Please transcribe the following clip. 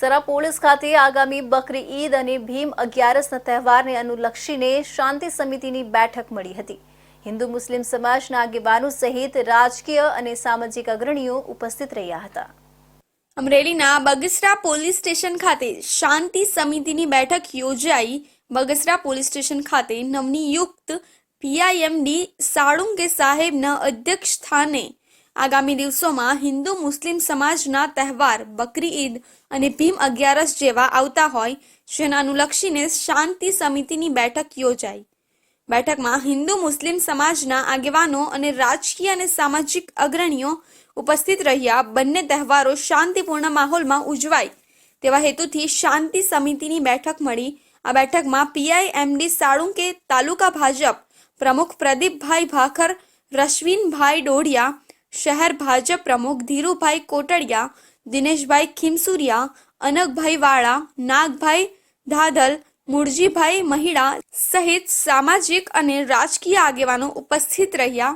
Bagasara police ખાતે આગામી બકરી ઈદ અને ભીમ અગિયારસના તહેવારને અનુલક્ષીને શાંતિ સમિતિની બેઠક મળી હતી. હિન્દુ મુસ્લિમ સમાજના આગેવાનો સહિત રાજકીય અને સામાજિક અગ્રણીઓ ઉપસ્થિત રહ્યા હતા. અમરેલીના બગસરા પોલીસ સ્ટેશન ખાતે શાંતિ સમિતિની બેઠક યોજાઈ. બગસરા પોલીસ સ્ટેશન ખાતે નવનિયુક્ત પીઆઈએમડી સાળુંગે સાહેબના અધ્યક્ષ સ્થાને આગામી દિવસોમાં હિન્દુ મુસ્લિમ સમાજના તહેવાર, બકરી ઈદ અને ભીમ અગિયારસ જેવા આવતા હોય જેના અનુલક્ષીને શાંતિ સમિતિની બેઠક યોજાઈ. બેઠકમાં હિન્દુ મુસ્લિમ સમાજના આગેવાનો અને રાજકીય અને સામાજિક અગ્રણીઓ ઉપસ્થિત રહ્યા. બંને તહેવારો શાંતિપૂર્ણ માહોલમાં ઉજવાય તેવા હેતુથી શાંતિ સમિતિની બેઠક મળી. આ બેઠકમાં પીઆઈએમડી સાળુંકે તાલુકા ભાજપ પ્રમુખ પ્રદીપભાઈ ભાખર, રશ્વિનભાઈ ડોડિયા શહેર ભાજપ પ્રમુખ ધીરુભાઈ કોટડિયા, દિનેશભાઈ ખીમસુરિયા અનકભાઈ વાળા, નાગભાઈ ધાધલ, મુરજીભાઈ મહિડા સહિત સામાજિક અને રાજકીય આગેવાનો ઉપસ્થિત રહ્યા.